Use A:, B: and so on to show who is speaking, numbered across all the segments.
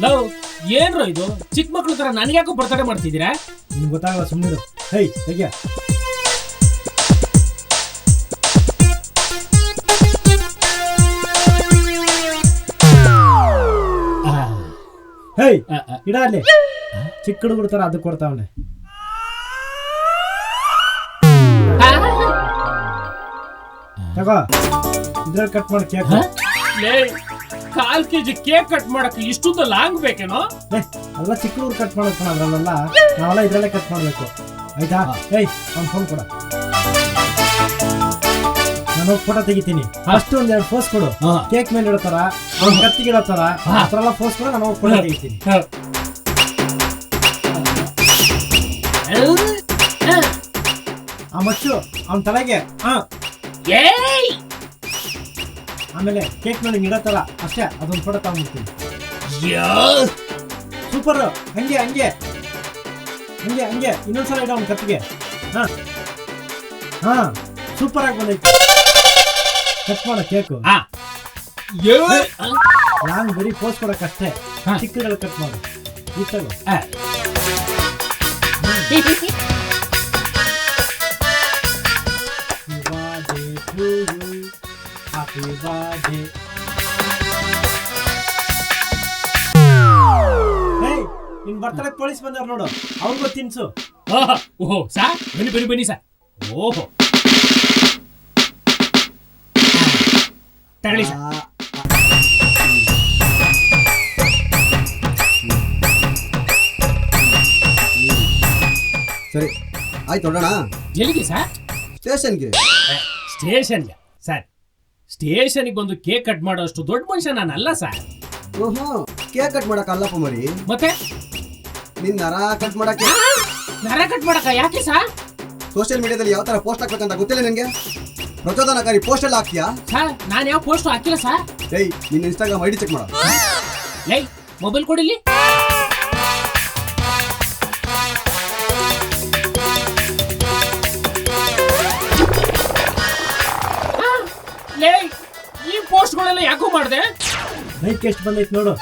A: Love ಏನ್ರೋ ಇದು? ಚಿಕ್ಕ ಮಕ್ಳು ತರ ನನಗ್ಯಾಕೋ ಬರ್ತಡೆ ಮಾಡ್ತಿದ್ದೀರಾ?
B: ನಿಮ್ಗೆ ಗೊತ್ತಾಗಲ್ಲ ಸುಮ್ಮನೆ ಹೈ ತೆಗಿಯ ಹೇ
A: ಆ, ಆ.
B: ಇಡ ಅಲ್ಲಿ. ಚಿಕ್ಕ ಹುಡುಗರು ತರ ಅದಕ್ಕೆ ಕೊಡ್ತಾವನೆ. ತಗೋ. ಇದ್ರಲ್ಲಿ ಕಟ್ ಮಾಡಿ ಕೇಕ್?
A: ಲೇ ಕಾಲ್ ಕೆಜಿ ಕೇಕ್ ಕಟ್ ಮಾಡಕ್ಕೆ ಇಷ್ಟೊಂದು ಲಾಂಗ್ ಬೇಕೇನೋ?
B: ಎಲ್ಲ ಚಿಕ್ಕ ಹುಡುಗರು ಕಟ್ ಮಾಡಕ್ ಅದ್ರಲ್ಲೆಲ್ಲ. ನಾವೆಲ್ಲ ಇದ್ರಲ್ಲೇ ಕಟ್ ಮಾಡಬೇಕು. ಆಯ್ತಾ? ಏಯ್ ಅವ್ನು ಫೋನ್ ಕೊಡ. ನಾನು ಫೋಟೋ ತೆಗಿತೀನಿ. ಅಷ್ಟು ಒಂದ್ ಎರಡು ಫೋಸ್ ಕೊಡು. ಕೇಕ್ ಮೇಲೆ ಇಡೋ ತರ ಅವ್ನ್ ಕತ್ತಿಗೆ ಇಡೋ ತರ
A: ಹಾ.
B: ಆ ಥರ ಎಲ್ಲ ಫೋಸ್ ಕೊಡು ನಾನು ಫೋಟೋ ತೆಗಿತೀನಿ. ಆ ಮಚ್ಚು ಅವ್ನ ತಲೆಗೆ. ಹಾ.
A: ಏಯ್!
B: ಆಮೇಲೆ ಕೇಕ್ ಮೇಲೆ ಇಡೋ ತರ. ಅಷ್ಟೇ ಅದೊಂದು ಫೋಟೋ ತಗೊಂಡ್ಬಿಡ್ತೀನಿ.
A: ಯೋ!
B: ಸೂಪರ್ ಹಂಗೆ ಹಂಗೆ. ಹಂಗೆ ಹಂಗೆ. ಇನ್ನೊಂದ್ಸಲ ಇಡ ಅವ್ನ ಕತ್ತಿಗೆ. ಹಾ. ಹಾ. ಸೂಪರ್ ಆಗಿ ಬಂದೈತೆ. ಕಟ್ ಮಾಡೋ ಕೇಕು
A: ಆ ಯೋ!
B: ನಾನು ಬರೀ ಪೋಸ್ ಕೊಡಕ್ ಅಷ್ಟೇ.
A: ಹಾ.
B: ಚಿಕ್ಕಗಳು ಕಟ್ ಮಾಡು. ಈ Birthday. ಹೇಯ್ ನಿನ್ ಬರ್ತಡೇ ಪೊಲೀಸ್ ಬಂದವ್ರು ನೋಡು. ಅವ್ರಿಗೂ ತಿನ್ಸು.
A: ಓಹೋ ಸಾ ಬನ್ನಿ ಬನ್ನಿ ಬನ್ನಿ ಸಾ ಓಹೋ. ತಗೊಳ್ಳಿ ಸಾ
C: ಸರಿ ಆಯ್ತು ನೋಡೋಣ
A: ಎಲ್ಲಿಗೆ ಸಾ
C: ಸ್ಟೇಷನ್ಗೆ.
A: ಸ್ಟೇಷನ್ಗೆ. ಸರ್ ಸ್ಟೇಷನ್ಗೆ ಬಂದು ಕೇಕ್ ಕಟ್ ಮಾಡೋ ಅಷ್ಟು ದೊಡ್ಡ ಮನುಷ್ಯ ನಾನಲ್ಲ ಸರ್.
C: ಓಹೋ ಕೇಕ್ ಕಟ್ ಮಾಡಕ್ ಅಲ್ಲಪ್ಪ ಮರಿ.
A: ಮತ್ತೆ?
C: ನಿನ್ ನರ ಕಟ್ ಮಾಡಕ್ಕೆ?
A: ನರ ಕಟ್ ಮಾಡಕ ಯಾಕೆ ಸಾ
C: ಸೋಷಿಯಲ್ ಮೀಡಿಯಾದಲ್ಲಿ ಯಾವ ತರ ಪೋಸ್ಟ್ ಹಾಕ್ಬೇಕಂತ ಗೊತ್ತಿಲ್ಲ ನಿನ್ಗೆ? ಪ್ರಚೋದನಕಾರಿ ಪೋಸ್ಟ್ ಎಲ್ಲ ಹಾಕ್ತೀಯಾ?
A: ಸರ್ ನಾನು ಯಾವ ಪೋಸ್ಟ್ ಹಾಕಿಲ್ಲ ಸರ್.
C: ಏಯ್ ನಿನ್ನ ಇನ್ಸ್ಟಾಗ್ರಾಮ್ ಐಡಿ ಚೆಕ್ ಮಾಡೋ.
A: ಏಯ್ ಮೊಬೈಲ್ ಕೊಡಿಲಿ ಪೋಸ್ಟ್ಗಳೆಲ್ಲ ಯಾಕೋ ಮಾಡಿದೆ?
B: ಲೈಕ್ ಎಷ್ಟು ಬಂದೈತೆ ನೋಡು.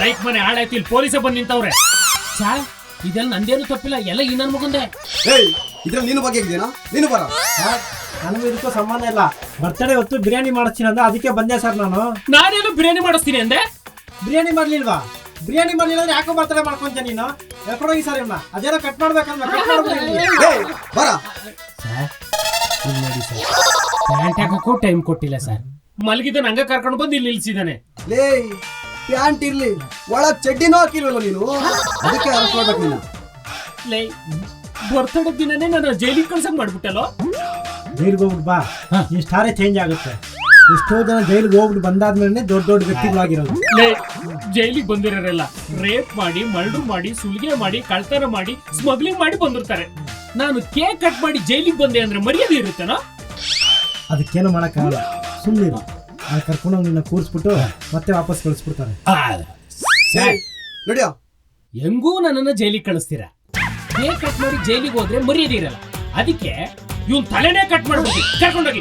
A: ಲೈಕ್ ಮನೆ ಹಾಳಾಯ್ತು ಇಲ್ಲಿ ಪೊಲೀಸೇ ಬಂದು ನಿಂತವ್ರೆ. ಸಾರ್ ಇದೆಲ್ಲ ನಂದೇನು ತಪ್ಪಿಲ್ಲ ಎಲ್ಲ ಈ ನನ್ ಮಗಂದೆ.
C: ಏಯ್ ಇದ್ರಲ್ಲಿ ನೀನು ಬಗ್ಗೆ ಇದೆಯಾ ನೀನು ಬರ
B: ಸರ್ ನನಗೂ ಇದಕ್ಕೂ ಸಂಬಂಧ ಇಲ್ಲ. ಬರ್ತಡೇ ಹೊತ್ತು ಬಿರಿಯಾನಿ ಮಾಡಿಸ್ತೀನಿ ಅಂದ್ರೆ ಅದಕ್ಕೆ ಬಂದೆ ಸರ್ ನಾನು.
A: ನಾನೇನು ಬಿರಿಯಾನಿ ಮಾಡಿಸ್ತೀನಿ ಅಂದೆ?
B: ಬಿರಿಯಾನಿ ಮಾಡ್ಲಿಲ್ವಾ? ಬಿರಿಯಾನಿ ಮಾಡ್ಲಿಲ್ಲ ಅಂದ್ರೆ ಯಾಕೋ ಬರ್ತಡೇ ಮಾಡ್ಕೊಂತ ನೀನು? ಹೇಳ್ಕೊಡೋಗಿ ಸರ್ ಇವನ್ನ ಅದೇನೋ ಕಟ್ ಮಾಡ್ಬೇಕಂದ್ರೆ ಕಟ್ ಮಾಡ್ಬಿಡಿ
C: ಏಯ್ ಬರ
A: ಸರ್ ಇಲ್ಲಿ ನೋಡಿ ಸರ್. ಪ್ಯಾಂಟ್ ಹಾಕಕ್ಕೂ ಟೈಮ್ ಕೊಟ್ಟಿಲ್ಲ ಸರ್. ಮಲಗಿದ್ದನ್ನ ಹಂಗ ಕರ್ಕೊಂಡು ಬಂದು ಇಲ್ಲಿ ನಿಲ್ಸಿದಾನೆ
C: ಲೇ ಪ್ಯಾಂಟ್ ಇರ್ಲಿ ಒಳಗ್ ಚಡ್ಡಿನೂ ಹಾಕಿಲ್ವಲ್ಲ ನೀನು? ಅದಕ್ಕೆ ನೀನು?
A: ಲೈ ಬರ್ತಡೇ ದಿನನೇ ನಾನು ಜೈಲಿಗೆ ಕಳ್ಸಂಗ್ ಮಾಡ್ಬಿಟ್ಟಲ್ಲೋ?
B: ಜೈಲಿಗೆ ಹೋಗ್ಬಿಟ್ಟು ಬಾ ಸ್ಟಾರೇ ಚೇಂಜ್ ಆಗುತ್ತೆ. ಎಷ್ಟೋ ಜನ ಜೈಲಿಗೆ ಹೋಗ್ಬಿಟ್ಟು ಬಂದಾದ್ಮೇಲೆ ದೊಡ್ಡ ದೊಡ್ಡ ವ್ಯಕ್ತಿಗಳಾಗಿರೋದು.
A: ಲೇ ಜೈಲಿಗೆ ಬಂದಿರೋರೆಲ್ಲ ರೇಪ್ ಮಾಡಿ ಮರ್ಡರ್ ಮಾಡಿ ಸುಲಿಗೆ ಮಾಡಿ ಕಳ್ತನ ಮಾಡಿ ಸ್ಮಗ್ಲಿಂಗ್ ಮಾಡಿ ಬಂದಿರ್ತಾರೆ. ನಾನು ಕೇಕ್ ಕಟ್ ಮಾಡಿ ಜೈಲಿಗೆ ಬಂದೆ ಅಂದ್ರೆ ಮರ್ಯಾದೆ ಇರುತ್ತೇನೋ?
B: ಅದಕ್ಕೇನು ಮಾಡಕ್ಕಾಗಲ್ಲ. ಸುಮ್ಮನಿರು ಆ ಕರ್ಕೊಂಡೋಗಿ ನಿನ್ನ ಕೂರಿಸ್ಬಿಟ್ಟು ಮತ್ತೆ ವಾಪಸ್ ಕಳಿಸ್ಬಿಡ್ತಾರೆ.
C: ನೋಡಿಯೋ ನಡಿಯೋ.
A: ಹೆಂಗೂ ನನ್ನನ್ನ ಜೈಲಿಗೆ ಕಳಿಸ್ತೀರಾ? ಹೇಗೆ ಕಟ್ ಮಾಡಿ ಜೈಲಿಗೆ ಹೋದ್ರೆ ಮರ್ಯಾದೆ ಇರಲ್ಲ ಅದಕ್ಕೆ ಇವನ್ ತಲೆನೇ ಕಟ್ ಮಾಡ್ಬಿಟ್ಟು ಕರ್ಕೊಂಡೋಗಿ.